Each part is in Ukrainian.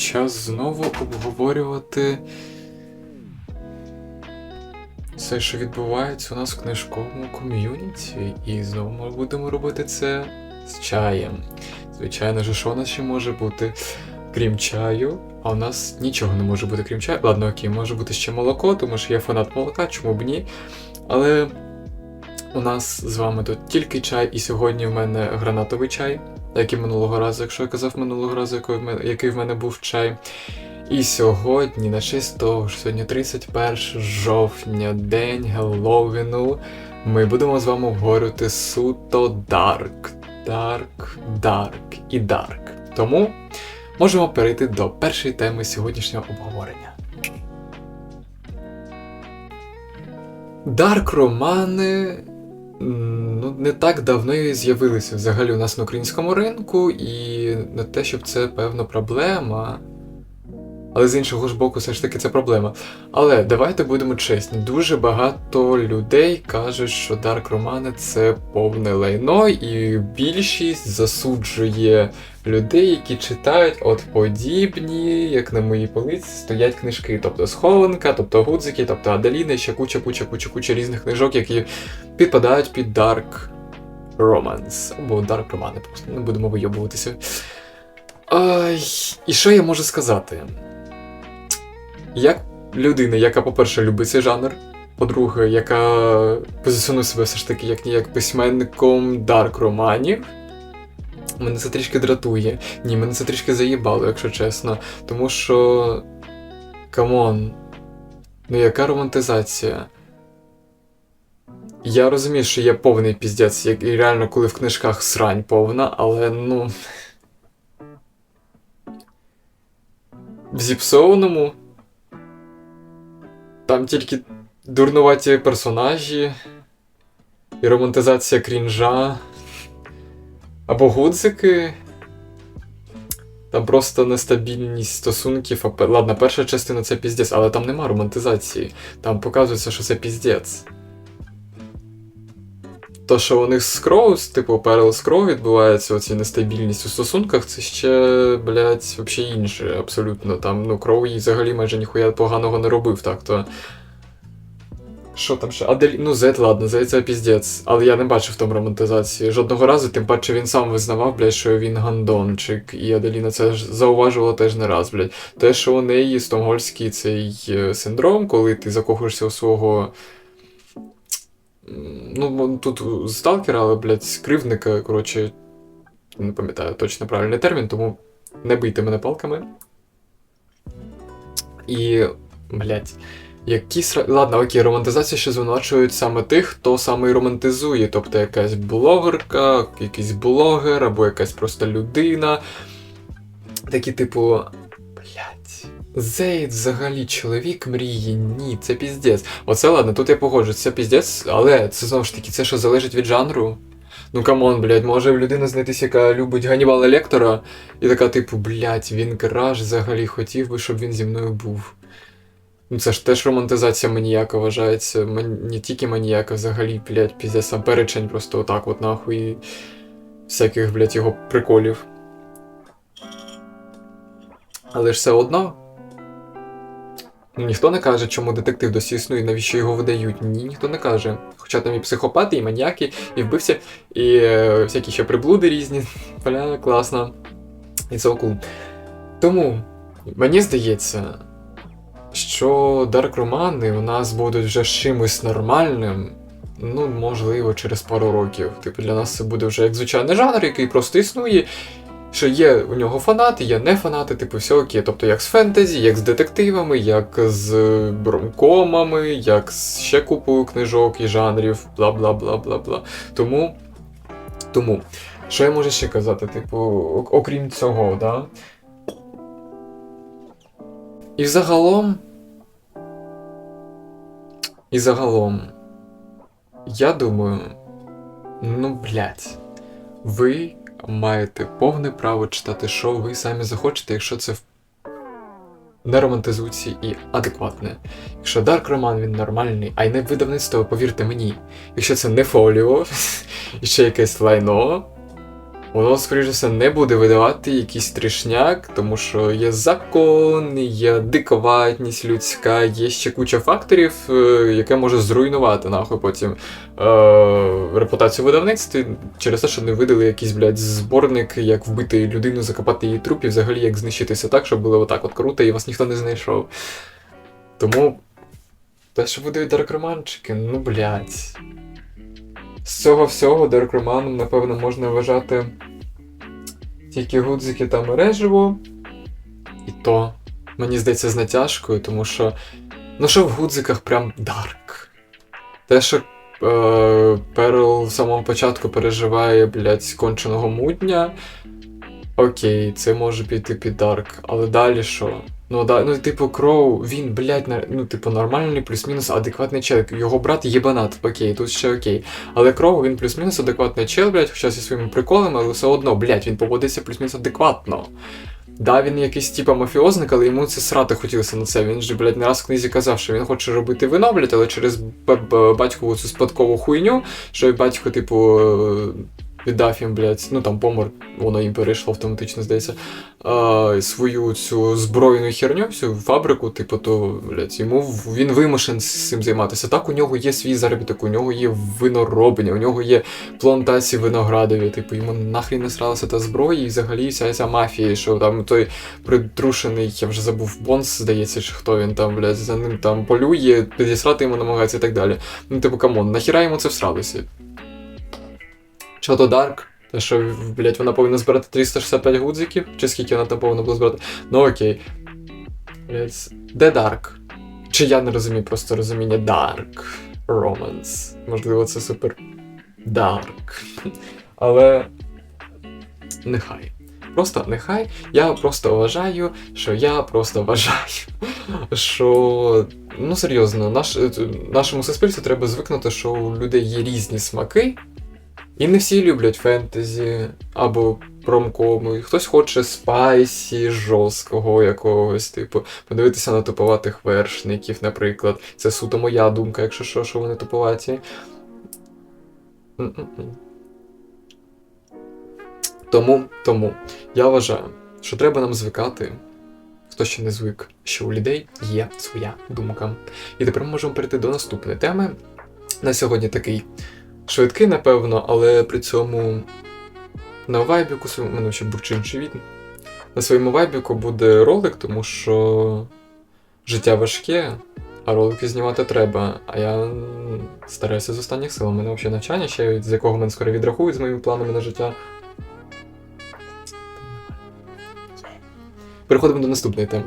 час знову обговорювати все, що відбувається у нас в книжковому ком'юніті. І знову ми будемо робити це з чаєм. Звичайно ж, що у нас ще може бути, крім чаю, а у нас нічого не може бути, крім чаю. Ладно, окей, може бути ще молоко, тому що я фанат молока, чому б ні. Але у нас з вами тут тільки чай, і сьогодні в мене гранатовий чай, як і минулого разу, якщо я казав минулого разу, який в мене, був чай. І сьогодні, на честь того, що сьогодні 31 жовтня, день Геловіну, ми будемо з вами обговорювати суто Дарк. Дарк, Дарк і Дарк. Тому можемо перейти до першої теми сьогоднішнього обговорення. Дарк романи ну, не так давно і з'явилися взагалі у нас на українському ринку, і не те, щоб це певна проблема. Але з іншого ж боку, все ж таки це проблема. Але давайте будемо чесні. Дуже багато людей кажуть, що Дарк Романи це повне лайно, і більшість засуджує людей, які читають от подібні, як на моїй полиці, стоять книжки. Тобто схованка, тобто гудзики, тобто Аделіни, ще куча, куча, куча, куча різних книжок, які підпадають під Dark Romance. Або Dark Романи, просто не будемо вийобуватися. Ай, і що я можу сказати? Як людина, яка, по-перше, любить цей жанр, по-друге, яка позиціонує себе все ж таки як ніяк письменником дарк романів. Мене це трішки дратує. Ні, мене це трішки заїбало, якщо чесно. Тому що. Камон. Ну яка романтизація? Я розумію, що є повний піздець, як і реально, коли в книжках срань повна, але ну. В зіпсованому там тільки дурнуваті персонажі і романтизація крінжа. Або гудзики. Там просто нестабільність стосунків. Ладно, перша частина це піздець, але там нема романтизації. Там показується, що це піздець. То, що у них з типу Перл з відбувається, оці нестабільність у стосунках, це ще, блядь, взагалі інше, абсолютно. Там, ну, Кроу їй взагалі майже ніхуя поганого не робив, так то. Що там ще? Адель... Ну, Зет, ладно, Зет це піздець. Але я не бачив там романтизації. Жодного разу, тим паче він сам визнавав, блядь, що він гандончик. І Аделіна це ж зауважувала теж не раз, блядь. Те, що у неї стокгольмський цей е, синдром, коли ти закохуєшся у свого. Ну, тут сталкера, але, блядь, кривдника, коротше, не пам'ятаю точно правильний термін, тому не бийте мене палками. І, блядь, які сра... Ладно, окей, романтизація ще звинувачують саме тих, хто саме і романтизує. Тобто якась блогерка, якийсь блогер або якась просто людина. Такі, типу. Зейд взагалі чоловік мрії, ні, це піздець. Оце ладно, тут я погоджуюсь, це піздець, але це знову ж таки, це що залежить від жанру. Ну камон, блядь, може в людини знайтись, яка любить Ганнібала Лектора, і така, типу, блядь, він краш взагалі хотів би, щоб він зі мною був. Ну це ж теж романтизація маніяка вважається. Ман... Не тільки маніяка, взагалі, блядь, піздець, сам перечень просто отак от нахуй. Всяких, блядь, його приколів. Але ж все одно. Ніхто не каже, чому детектив досі існує, навіщо його видають. Ні, ніхто не каже. Хоча там і психопати, і маніяки, і вбивці, і е, всякі ще приблуди різні. Бля, класно. І це cool. Тому, мені здається, що Дарк Романи у нас будуть вже чимось нормальним. Ну, можливо, через пару років. Типу, для нас це буде вже як звичайний жанр, який просто існує. Що є у нього фанати, є не фанати, типу, все окей. Тобто як з фентезі, як з детективами, як з ромкомами, як з ще купою книжок і жанрів, бла бла бла бла бла. Тому. Тому. Що я можу ще казати? Типу, окрім цього, да? І загалом. І загалом. Я думаю. Ну, блядь. Ви маєте повне право читати, що ви самі захочете, якщо це не романтизується і адекватне. Якщо Дарк Роман він нормальний, а й не видавництво, повірте мені, якщо це не фоліо, і ще якесь лайно, Воно, скоріш за все, не буде видавати якийсь трішняк, тому що є закон, є диковатність людська, є ще куча факторів, е, яке може зруйнувати нахуй потім е, репутацію видавництва через те, що не видали якийсь, блядь, зборник, як вбити людину, закопати її труп і взагалі як знищитися так, щоб було отак от круто і вас ніхто не знайшов. Тому. Те, що видають даркроманчики, ну блядь. З цього всього даркроманом, напевно, можна вважати тільки гудзики та мереживо. І то, мені здається, з натяжкою, тому що. Ну що в гудзиках прям дарк. Те, що е, Перл в самому початку переживає, блядь, конченого мудня. Окей, це може піти під дарк, але далі що? Ну, да, ну, типу, Кроу, він, блядь, ну, типу, нормальний, плюс-мінус адекватний чел. Його брат єбанат, окей, тут ще окей. Але Кроу, він плюс-мінус адекватний чел, блядь, хоча зі своїми приколами, але все одно, блядь, він поводиться плюс-мінус адекватно. Да, він якийсь типа мафіозник, але йому це срати хотілося на це. Він же, блядь, не раз в книзі казав, що він хоче робити вино, блядь, але через батькову цю спадкову хуйню, що батько, типу, віддав їм, блядь, ну там помер, воно їм перейшло автоматично, здається, е, свою цю збройну херню, всю фабрику, типу, то, блядь, йому він вимушен з цим займатися. Так, у нього є свій заробіток, у нього є виноробення, у нього є плантації виноградові, типу, йому нахрін не сралася та зброя, і взагалі вся ця мафія, що там той притрушений, я вже забув, Бонс, здається, чи хто він там, блядь, за ним там полює, підісрати йому намагається і так далі. Ну, типу, камон, нахіра йому це всралося? Що то Дарк? Те, що, блядь, вона повинна збирати 365 гудзиків, чи скільки вона там повинна була збирати? Ну окей. Блядь, де Дарк? Чи я не розумію просто розуміння Dark Romance. Можливо, це супер Dark. Але нехай. Просто нехай. Я просто вважаю, що я просто вважаю, що ну серйозно, наш, е, нашому суспільству треба звикнути, що у людей є різні смаки, і не всі люблять фентезі або промкоми. Хтось хоче спайсі, жорсткого якогось, типу, подивитися на туповатих вершників, наприклад. Це суто моя думка, якщо що, що вони туповаті. Тому, тому я вважаю, що треба нам звикати, хто ще не звик, що у людей є своя думка. І тепер ми можемо перейти до наступної теми. На сьогодні такий швидкий, напевно, але при цьому на вайбіку своєму, мене ще був чи від. На своєму вайбіку буде ролик, тому що життя важке, а ролики знімати треба. А я стараюся з останніх сил. У мене взагалі навчання, ще з якого мене скоро відрахують з моїми планами на життя. Переходимо до наступної теми.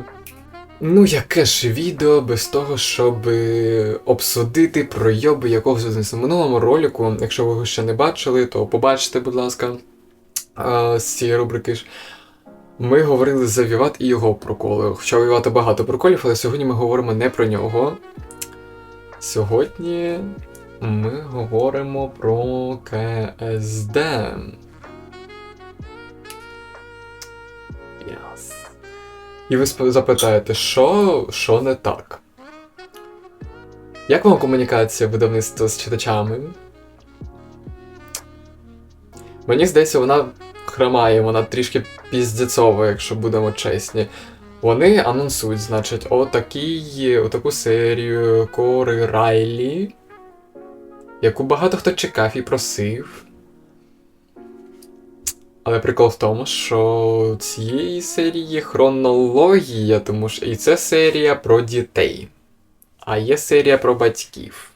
Ну, яке ж відео без того, щоб обсудити пройоби якогось бізнесу. В минулому ролику, якщо ви його ще не бачили, то побачите, будь ласка, з цієї рубрики ж. Ми говорили за Віват і його проколи. Хоча у Вівата багато проколів, але сьогодні ми говоримо не про нього. Сьогодні ми говоримо про КСД. І ви запитаєте, що, що не так? Як вам комунікація видавництва з читачами? Мені здається, вона хромає, вона трішки піздецова, якщо будемо чесні. Вони анонсують, значить, отакий, отаку серію Кори Райлі, яку багато хто чекав і просив. Але прикол в тому, що цієї серії хронологія, тому що і це серія про дітей, а є серія про батьків.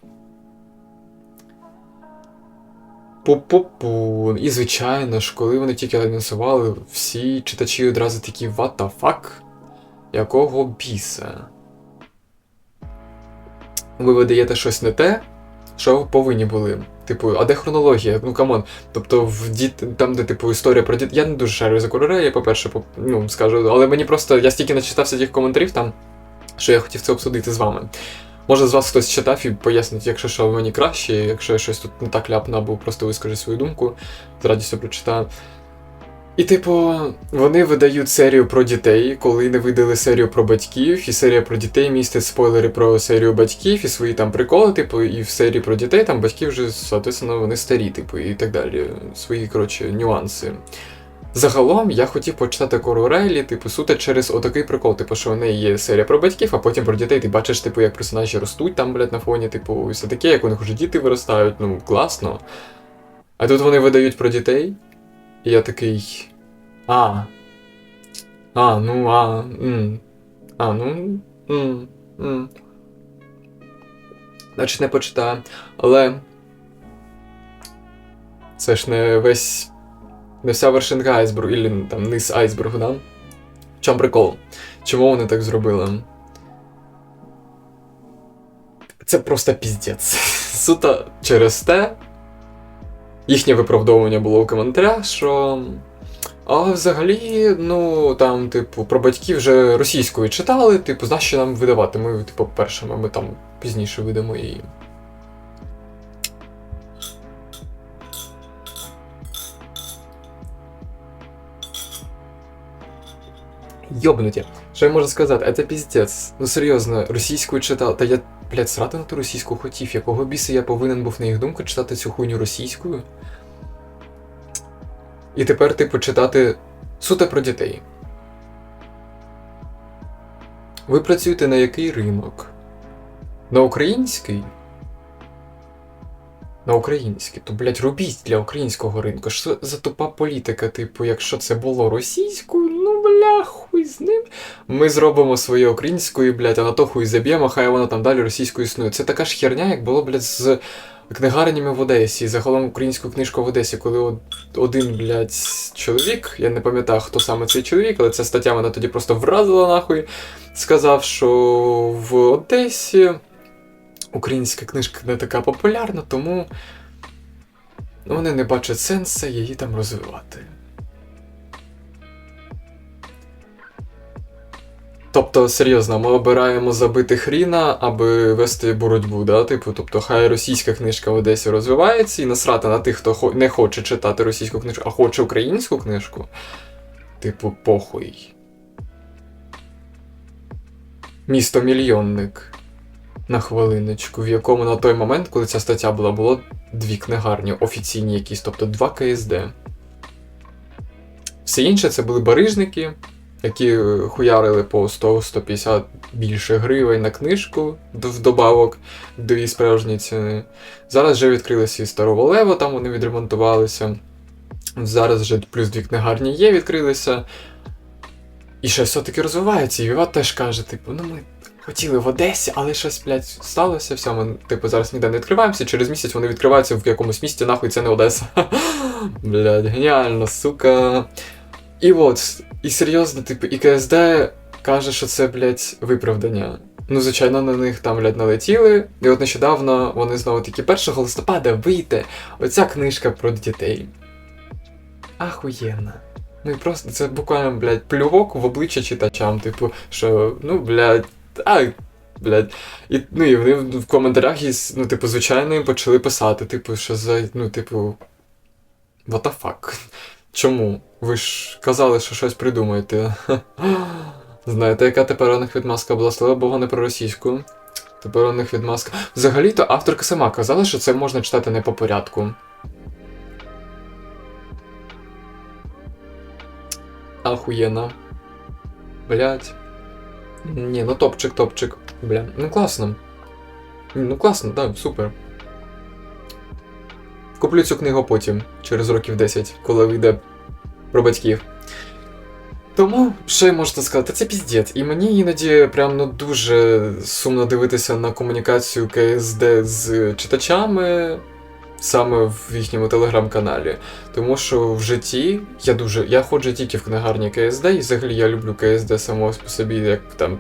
Пу-пу-пу. І звичайно ж, коли вони тільки анонсували, всі читачі одразу такі what the fuck? Якого біса? Ви видаєте щось не те, що ви повинні були. Типу, а де хронологія? Ну камон. Тобто, в діт... там, де типу історія про діт. Я не дуже шарю за кольори, я, по-перше, по... ну, скажу, але мені просто я стільки начитався тих коментарів там, що я хотів це обсудити з вами. Може, з вас хтось читав і пояснить, якщо що мені краще, якщо я щось тут не так ляпну, або просто вискажу свою думку, з радістю прочитаю. І, типу, вони видають серію про дітей, коли не видали серію про батьків, і серія про дітей містить спойлери про серію батьків і свої там приколи, типу, і в серії про дітей там батьки вже, соответственно, вони старі, типу, і так далі. Свої, коротше, нюанси. Загалом я хотів почитати Кору Рейлі, типу, суто через отакий прикол, типу, що в неї є серія про батьків, а потім про дітей. Ти бачиш, типу, як персонажі ростуть там, блядь, на фоні, типу, і все таке, як у них вже діти виростають, ну, класно. А тут вони видають про дітей, і я такий. А. А, ну, а. М. А, ну. М. М. Значить, не почитаю. Але. Це ж не весь. Не вся вершинка айсбергу, і там низ айсбергу, да? В чому прикол? Чому вони так зробили? Це просто піздець. Суто через те. Їхнє виправдовування було в коментарях, що. А взагалі, ну там, типу, про батьків вже російською читали, типу, знаєш, що нам видавати? Ми, типу, першими, ми там пізніше видамо її. Йобнуті. Що я можу сказати? Це піздець. Ну серйозно, російською читав. Та я, блядь, срати на ту російську хотів. Якого біса я повинен був на їх думку читати цю хуйню російською? І тепер, типу, читати суто про дітей. Ви працюєте на який ринок? На український? На український. То, блядь, робіть для українського ринку. Що за тупа політика, типу, якщо це було російською, бля, хуй з ним. Ми зробимо своє українською, блядь, а на то хуй заб'ємо, хай воно там далі російською існує. Це така ж херня, як було, блядь, з книгарнями в Одесі, загалом українську книжку в Одесі, коли один, блядь, чоловік, я не пам'ятаю, хто саме цей чоловік, але ця стаття мене тоді просто вразила нахуй. Сказав, що в Одесі українська книжка не така популярна, тому вони не бачать сенсу її там розвивати. Тобто, серйозно, ми обираємо забити хріна, аби вести боротьбу, да? Типу, тобто, хай російська книжка в Одесі розвивається і насрати на тих, хто не хоче читати російську книжку, а хоче українську книжку. Типу, похуй. Місто мільйонник. На хвилиночку, в якому на той момент, коли ця стаття була, було дві книгарні, офіційні якісь, тобто два КСД. Все інше це були барижники, які е, хуярили по 100-150 більше гривень на книжку д- вдобавок до її справжньої ціни. Зараз вже відкрилися і Старого Лева, там вони відремонтувалися. Зараз вже плюс дві книгарні є, відкрилися. І ще все-таки розвивається. І Віват теж каже, типу, ну ми хотіли в Одесі, але щось, блядь, сталося. Все, ми, типу, зараз ніде не відкриваємося. Через місяць вони відкриваються в якомусь місті, нахуй це не Одеса. Блядь, геніально, сука. І от, і серйозно, типу, і КСД каже, що це, блядь, виправдання. Ну, звичайно, на них там, блядь, налетіли. І от нещодавно вони знову такі 1 листопада вийде оця книжка про дітей. Ахуєнна. Ну і просто це буквально, блядь, плювок в обличчя читачам, типу, що, ну, блядь, а, блядь. І, ну, і вони в коментарях, ну, типу, звичайно, їм почали писати, типу, що за, ну, типу, what the fuck? Чому? Ви ж казали, що щось придумаєте. Знаєте, яка тепер у них відмазка була, слава Богу, не про російську. Тепер у них відмазка. Взагалі-то авторка сама казала, що це можна читати не по порядку. Ахуєнно. Блять. Ні, ну топчик, топчик. Бля, ну класно. Ну класно, да, супер. Куплю цю книгу потім, через років 10, коли вийде про батьків. Тому, я можете сказати, це піздець. І мені іноді прям ну дуже сумно дивитися на комунікацію КСД з читачами саме в їхньому телеграм-каналі. Тому що в житті я дуже. Я ходжу тільки в книгарні КСД, і взагалі я люблю КСД само по собі, як там.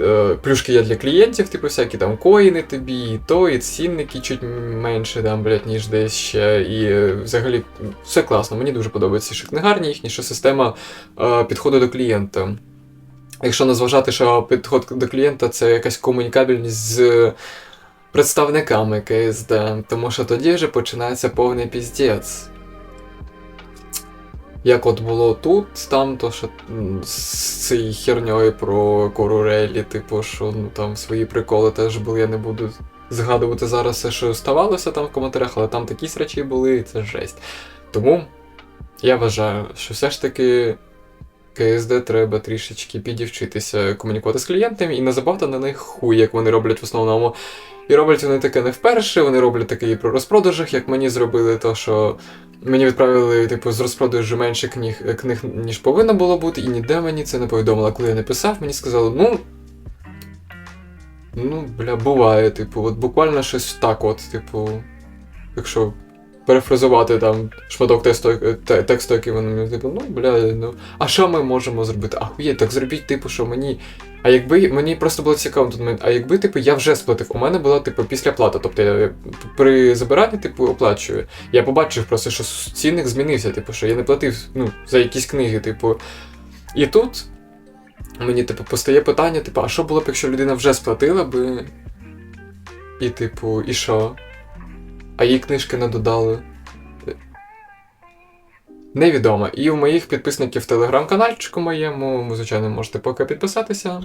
Е, Плюшки є для клієнтів, типу, всякі там коїни тобі, і то, і цінники чуть менше, там, блядь, ніж десь ще. І е, взагалі все класно. Мені дуже подобається що книгарні їхні, що система е, підходу до клієнта. Якщо не зважати, що підход до клієнта це якась комунікабельність з представниками КСД, тому що тоді вже починається повний піздець. Як от було тут, там, то що з цією херньою про Кору Релі, типу, що ну там свої приколи теж були, я не буду згадувати зараз все, що ставалося там в коментарях, але там такі речі були, і це жесть. Тому я вважаю, що все ж таки КСД треба трішечки підівчитися комунікувати з клієнтами і не забагато на них хуй, як вони роблять в основному. І роблять вони таке не вперше, вони роблять таке і про розпродажах, як мені зробили, то що мені відправили, типу, з розпродажу менше книг, книг, ніж повинно було бути, і ніде мені це не повідомило. Коли я написав, мені сказали, ну. Ну, бля, буває, типу, от буквально щось так, от, типу, якщо перефразувати там шматок тесту, е, тексту, який вони типу, ну, бля, ну. А що ми можемо зробити? Ахує, так зробіть, типу, що мені. А якби мені просто було цікаво тут момент, а якби, типу, я вже сплатив, у мене була, типу, післяплата. Тобто я при забиранні, типу, оплачую. Я побачив просто, що цінник змінився, типу, що я не платив ну, за якісь книги, типу. І тут мені, типу, постає питання, типу, а що було б, якщо людина вже сплатила би. І, типу, і що? А їй книжки не додали. Невідомо. І у моїх підписників в телеграм-канальчику моєму, ви, звичайно, можете поки підписатися.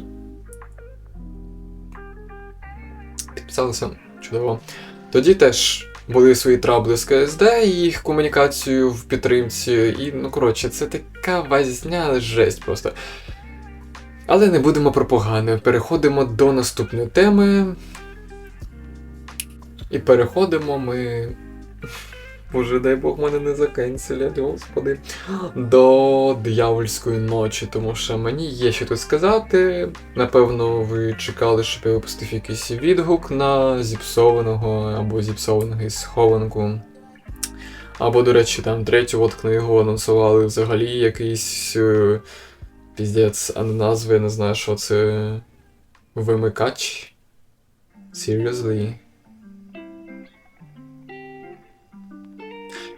Підписалися, чудово. Тоді теж були свої трабли з КСД і їх комунікацію в підтримці. І, ну коротше, це така вазня жесть просто. Але не будемо про погане. Переходимо до наступної теми. І переходимо ми. Боже, дай Бог мене не закенселять, господи. До диявольської ночі, тому що мені є що тут сказати. Напевно, ви чекали, щоб я випустив якийсь відгук на зіпсованого або зіпсованого із схованку. Або, до речі, там третю от книгу анонсували взагалі якийсь е, піздець, а не назви, я не знаю, що це. Вимикач. Seriously.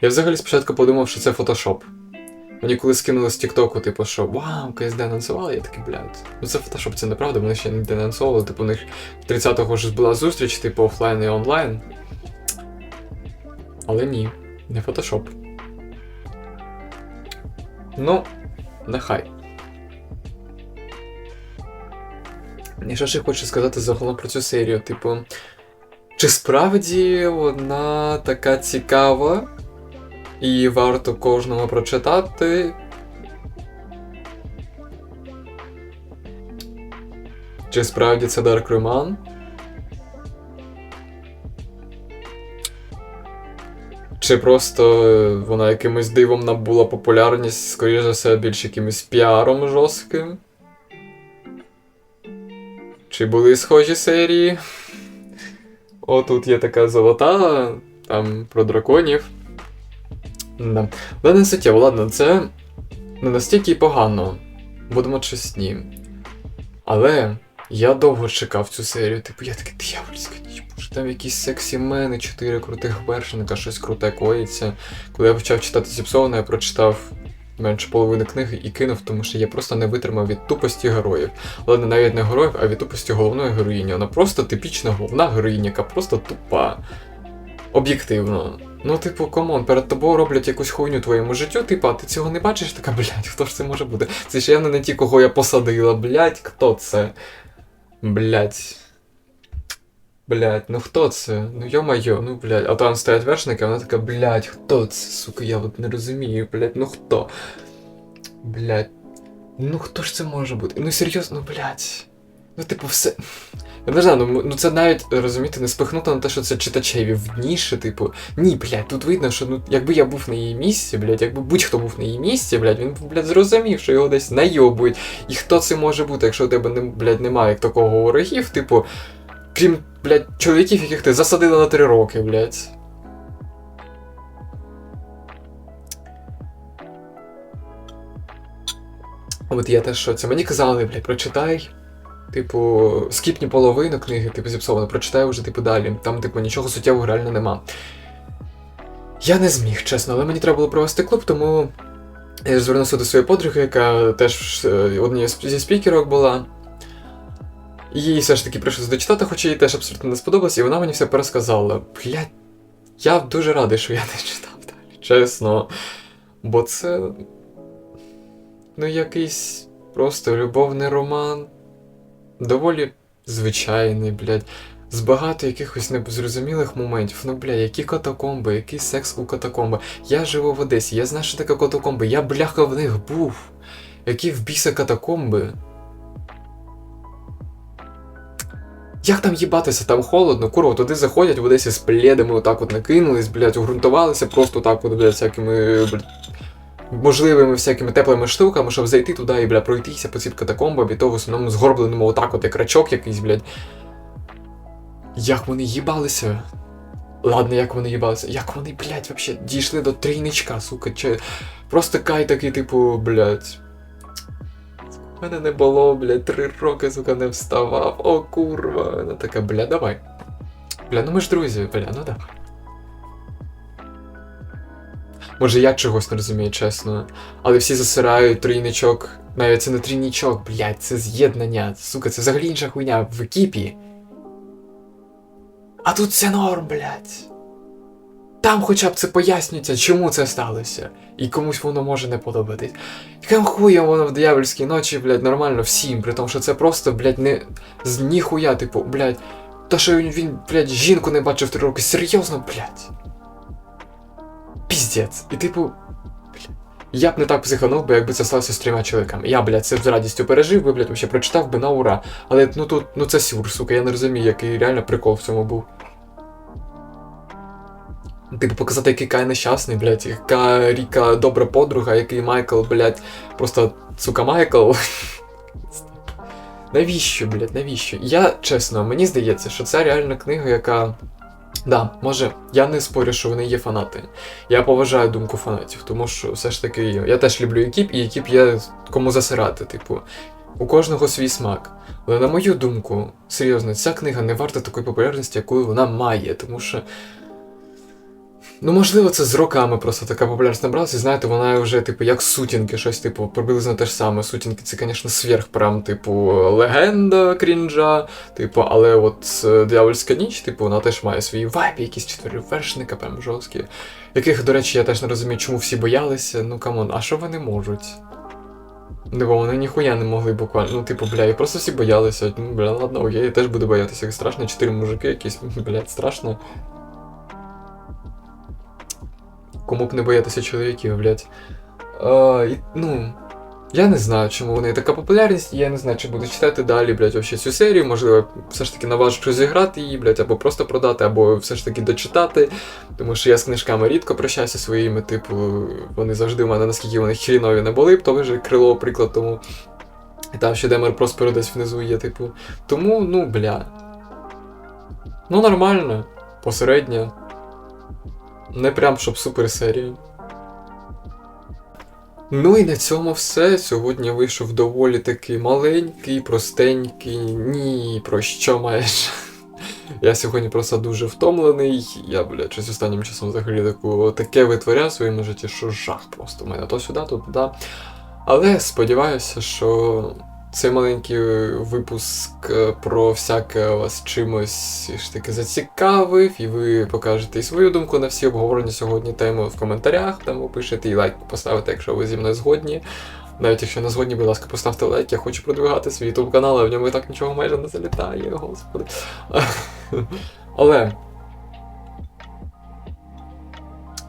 Я взагалі спочатку подумав, що це фотошоп. Мені коли скинули з Тіктоку, типу, що вау, КСД анонсували, я такий, блядь. Ну це фотошоп, це неправда, вони ще ніде не анонсували. Типу, у них 30-го ж була зустріч, типу, офлайн і онлайн. Але ні, не фотошоп. Ну, нехай. І що ж хочу сказати загалом про цю серію, типу. Чи справді вона така цікава? І варто кожному прочитати. Чи справді це Dark Roman? Чи просто вона якимось дивом набула популярність, скоріше за все, більш якимось піаром жорстким? Чи були схожі серії? О, тут є така золота, там про драконів. Да. Але не суттєво, ладно, це не настільки й погано. Будемо чесні. Але я довго чекав цю серію. Типу, я такий диявольська ніч, там якісь сексі мени, чотири крутих вершника, щось круте коїться. Коли я почав читати зіпсоване, я прочитав менше половини книги і кинув, тому що я просто не витримав від тупості героїв. Ладно, навіть не героїв, а від тупості головної героїні. Вона просто типічна головна героїня, яка просто тупа. Об'єктивно. Ну, типу, комон, перед тобою роблять якусь хуйню твоєму життю, типу, а ти цього не бачиш, така, блядь, хто ж це може бути? Це ж явно не ті, кого я посадила, блядь, хто це? Блядь. Блядь, ну хто це? Ну йо-майо, ну блядь. А там стоять вершники, вона така, блядь, хто це? Сука, я от не розумію, блядь, ну хто? Блядь. Ну хто ж це може бути? Ну серйозно, блядь. Ну, типу, все. Я не знаю, ну, ну це навіть розумієте, не спихнуто на те, що це читачеві в ніші, типу. Ні, блядь, тут видно, що ну, якби я був на її місці, блядь, якби будь-хто був на її місці, блядь, він блядь, зрозумів, що його десь найобують. І хто це може бути, якщо у тебе не, блядь, немає такого ворогів, типу, крім, блядь, чоловіків, яких ти засадила на три роки, блядь. От я теж що це мені казали, блядь, прочитай. Типу, скіпні половину книги, типу, зіпсовано, прочитай вже, типу, далі. Там, типу, нічого суттєвого реально нема. Я не зміг, чесно, але мені треба було провести клуб, тому я звернувся до своєї подруги, яка теж е, однією зі спікерок була. Їй все ж таки прийшлося дочитати, хоча їй теж абсолютно не сподобалось, і вона мені все пересказала. Блядь, я дуже радий, що я не читав далі, чесно. Бо це. ну, якийсь просто любовний роман. Доволі звичайний, блядь. З багато якихось незрозумілих моментів. Ну, бля, які катакомби, який секс у катакомби. Я живу в Одесі, я знаю, що таке катакомби, я бляха в них був. Які в біса катакомби. Як там їбатися, там холодно, курва, туди заходять в Одесі з пледами, отак от накинулись, блядь, угрунтувалися просто так от, блядь, всякими, блядь, можливими всякими теплими штуками, щоб зайти туди і, блядь, пройтися по цим катакомбам, і то в основному згорбленому отак от як рачок якийсь, блядь. Як вони їбалися? Ладно, як вони їбалися. Як вони, блядь, вообще дійшли до трійничка, сука, чи. Просто кай такий, типу, блядь. У мене не було, блядь, три роки, сука, не вставав. О, курва. Вона така, бля, давай. Бля, ну ми ж друзі, бля, ну давай. Може я чогось не розумію, чесно. Але всі засирають трійничок. Навіть це не трійничок, блядь, це з'єднання. Сука, це взагалі інша хуйня в екіпі. А тут це норм, блядь. Там хоча б це пояснюється, чому це сталося. І комусь воно може не подобатись. Яким хуєм воно в диявольській ночі, блядь, нормально всім, при тому, що це просто, блядь, не з ніхуя, типу, блядь. Та що він, він, блядь, жінку не бачив три роки. Серйозно, блядь. Піздець. І типу. Я б не так психанув би, якби це сталося з трьома чоловіками. Я, блядь, це з радістю пережив би, блядь, вообще прочитав би на ура. Але ну тут, ну це сюр, сука, я не розумію, який реально прикол в цьому був. Типу показати, який Кай нещасний, блядь, яка Ріка добра подруга, який Майкл, блядь, просто сука Майкл. навіщо, блядь, навіщо? Я чесно, мені здається, що це реальна книга, яка. Да, може, я не спорю, що вони є фанати. Я поважаю думку фанатів, тому що все ж таки я теж люблю екіп, і екіп є кому засирати, типу. У кожного свій смак. Але на мою думку, серйозно, ця книга не варта такої популярності, яку вона має, тому що. Ну, можливо, це з роками просто така популярність набралася, і знаєте, вона вже, типу, як сутінки, щось, типу, приблизно те ж саме. Сутінки це, звісно, сверх, прям, типу, легенда крінжа, типу, але от е, Диявольська ніч, типу, вона теж має свої вайбі, якісь чотиривершника, прям жорсткі. Яких, до речі, я теж не розумію, чому всі боялися. Ну камон, а що вони можуть? Ну, бо вони ніхуя не могли буквально. Ну, типу, бля, і просто всі боялися. Ну, бля, ладно, окей, я теж буду боятися, як страшно. Чотири мужики якісь, блядь, страшно. Кому б не боятися чоловіків, блядь. А, ну, я не знаю, чому вони така популярність, я не знаю, чи буду читати далі, блядь, вообще цю серію. Можливо, все ж таки наважу зіграти її, блядь, або просто продати, або все ж таки дочитати. Тому що я з книжками рідко прощаюся своїми, типу, вони завжди в мене, наскільки вони хрінові не були б, то вже крило приклад тому. І там ще Демер Просперо десь внизу є, типу. Тому, ну, бля. Ну, нормально, посередньо. Не прям щоб супер серія. Ну і на цьому все. Сьогодні вийшов доволі такий маленький, простенький, ні про що маєш. Я сьогодні просто дуже втомлений. Я, блядь, щось останнім часом взагалі таку, таке витворяю в своєму житті, що жах просто. У мене то сюди, то туди. Але сподіваюся, що цей маленький випуск е, про всяке вас чимось ж таки зацікавив, і ви покажете і свою думку на всі обговорені сьогодні теми в коментарях, там ви пишете і лайк поставите, якщо ви зі мною згодні. Навіть якщо не згодні, будь ласка, поставте лайк, я хочу продвигати свій YouTube канал, а в ньому і так нічого майже не залітає, господи. Але.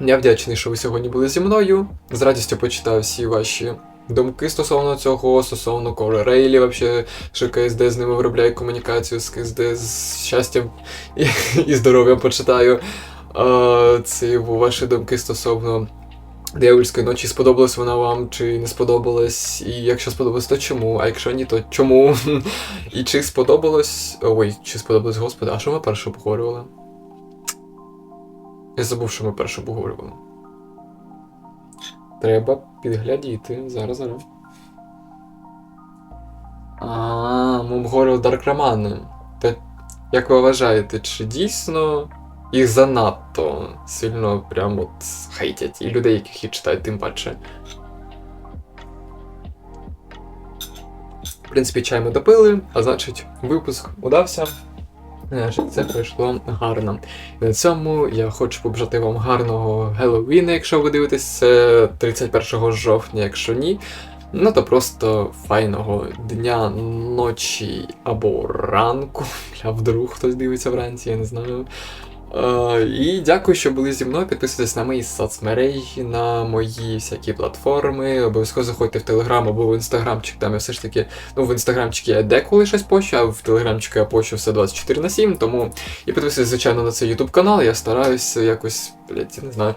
Я вдячний, що ви сьогодні були зі мною. З радістю почитаю всі ваші думки стосовно цього, стосовно Core Рейлі, вообще, що КСД з ними виробляє комунікацію з КСД з щастям і, і здоров'ям почитаю. А, це ваші думки стосовно Диявольської ночі, сподобалась вона вам чи не сподобалась, і якщо сподобалось, то чому? А якщо ні, то чому? І чи сподобалось. Ой, чи сподобалось, господи, а що ми перше обговорювали? Я забув, що ми перше обговорювали. Треба підглядіти. Зараз, зараз. А, ми обговорювали. Та як ви вважаєте, чи дійсно їх занадто сильно прям от хейтять, і людей, яких їх читають, тим паче. В принципі, чай ми допили, а значить, випуск удався. Значить, це пройшло гарно. І на цьому я хочу побажати вам гарного Геловіна, якщо ви дивитесь 31 жовтня, якщо ні. Ну то просто файного дня, ночі або ранку. Бля, вдруг хтось дивиться вранці, я не знаю. Е, і дякую, що були зі мною. Підписуйтесь на мої соцмережі, на мої всякі платформи. Обов'язково заходьте в Телеграм або в інстаграмчик. Там я все ж таки, ну в інстаграмчикі я деколи щось пощу, а в телеграмчику я пощу все 24 на 7. Тому і підписуйтесь, звичайно, на цей YouTube канал. Я стараюся якось, блядь, я не знаю.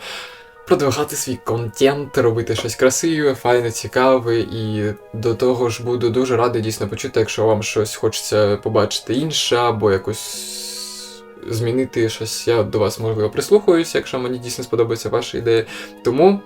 Продвигати свій контент, робити щось красиве, файне, цікаве, і до того ж буду дуже радий дійсно почути, якщо вам щось хочеться побачити інше, або якось змінити щось. Я до вас можливо прислухаюся, якщо мені дійсно сподобається ваша ідея. Тому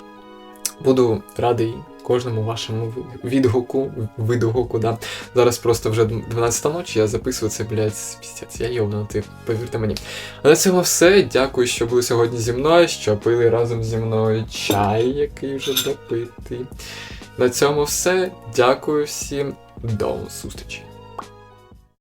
буду радий кожному вашому відгуку, відгуку, да. Зараз просто вже 12 ночі, я записую це, блядь, піздець, я йобнутий, повірте мені. А на цьому все. Дякую, що були сьогодні зі мною, що пили разом зі мною чай, який вже допитий. На цьому все. Дякую всім. До зустрічі.